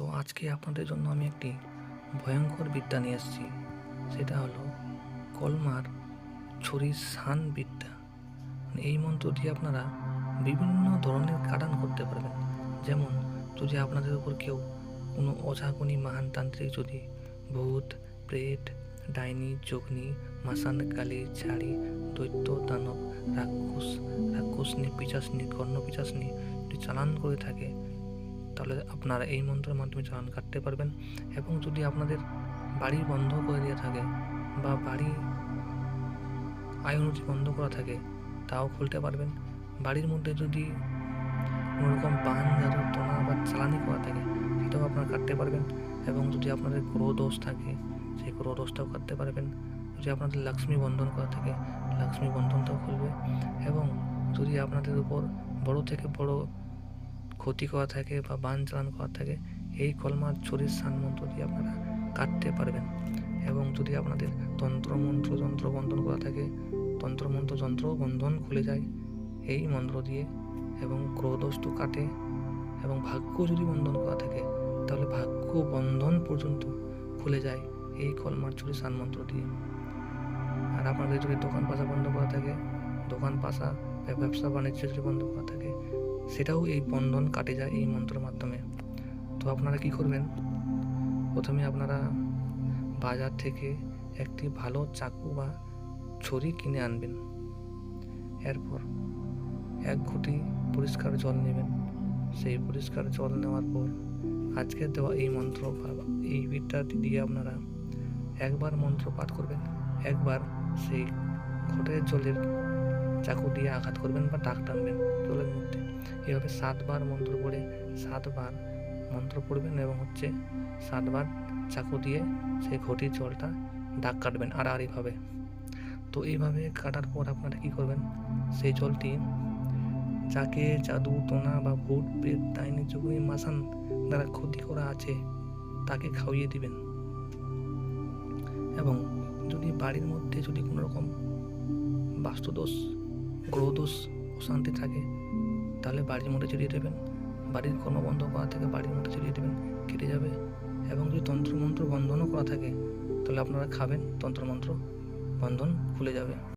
তো আজকে আপনাদের জন্য আমি একটি ভয়ঙ্কর বিদ্যা নিয়ে এসেছি। সেটা হলো কলমার ছুরির সান বিদ্যা। মানে এই মন্ত্র দিয়ে আপনারা বিভিন্ন ধরনের কাটান করতে পারবেন। যেমন যদি আপনাদের উপর কেউ কোনো অঝাগুনি মহান তান্ত্রিক যদি ভূত, প্রেত, ডাইনি, যোগনি, মাসান, কালি, ছাড়ি, দৈত্য, দানব, রাক্ষস, রাক্ষসনি, পিচাসনি কর্ণ পিচাসনি যদি চালান করে থাকে তাহলে আপনারা এই মন্ত্রের মাধ্যমে চালান কাটতে পারবেন। এবং যদি আপনাদের বাড়ি বন্ধ করে দেওয়া থাকে বা বাড়ি আয়নতি বন্ধ করা থাকে, তাও খুলতে পারবেন। বাড়ির মধ্যে যদি কোনো রকম বান জাদু তোনা বা চালানি করা থাকে, সেটাও আপনারা কাটতে পারবেন। এবং যদি আপনাদের গ্রহ দোষ থাকে, সেই গ্রহ দোষটাও কাটতে পারবেন। যদি আপনাদের লক্ষ্মী বন্ধন করা থাকে, লক্ষ্মী বন্ধনটাও খুলবে। এবং যদি আপনাদের উপর বড় থেকে বড় ক্ষতি করা থাকে বা বান চালান করা থাকে, এই কলমার ছুরির স্থান মন্ত্র দিয়ে আপনারা কাটতে পারবেন এবং যদি আপনাদের তন্ত্র মন্ত্র যন্ত্র বন্ধন করা থাকে তন্ত্র মন্ত্র যন্ত্র বন্ধন খুলে যায়, এই মন্ত্র দিয়ে এবং ক্রোধস্তু কাটে এবং ভাগ্য যদি বন্ধন করা থাকে, তাহলে ভাগ্য বন্ধন পর্যন্ত খুলে যায় এই কলমার ছুরি সান মন্ত্র দিয়ে। আর আপনাদের যদি দোকান পাশা বন্ধ করা থাকে, দোকান পাশা ব্যবসা বাণিজ্য যদি বন্ধ করা থাকে সেটাও এই বন্ধন কাটে যায় এই মন্ত্রের মাধ্যমে। তো আপনারা কি করবেন? প্রথমে আপনারা বাজার থেকে একটি ভালো চাকু বা ছুরি কিনে আনবেন। এরপর এক ঘুঁটি পরিষ্কার জল নেবেন। সেই পরিষ্কার জল নেওয়ার পর আজকে দেওয়া এই মন্ত্র এই বিদ্যাটি দিয়ে আপনারা একবার মন্ত্র পাঠ করবেন। একবার সেই ঘটের জলের চাকু দিয়ে আঘাত করবেন বা দাগ টানবেন। জলের মধ্যে। এভাবে সাতবার মন্ত্র পড়ে, সাতবার মন্ত্র পড়বেন এবং হচ্ছে সাতবার চাকু দিয়ে সেই ঘটির জলটা দাগ কাটবেন আর আড়াআড়িভাবে। তো এইভাবে কাটার পর আপনারা কী করবেন? সেই জলটি যাকে জাদু টোনা বা ভূত, প্রেত, ডাইনি চুগুনি মাসান দ্বারা ক্ষতি করা আছে, তাকে খাওয়িয়ে দিবেন। এবং যদি বাড়ির মধ্যে যদি কোনো রকম বাস্তুদোষ গ্রহদোষ অশান্তি থাকে তাহলে বাড়ির মধ্যে ছড়িয়ে দেবেন। বাড়ির কর্ম বন্ধ করা থেকে বাড়ির মধ্যে ছড়িয়ে দেবেন, কেটে যাবে। এবং যদি তন্ত্রমন্ত্র বন্ধনও করা থাকে, তাহলে আপনারা খাবেন তন্ত্রমন্ত্র, বন্ধন খুলে যাবে।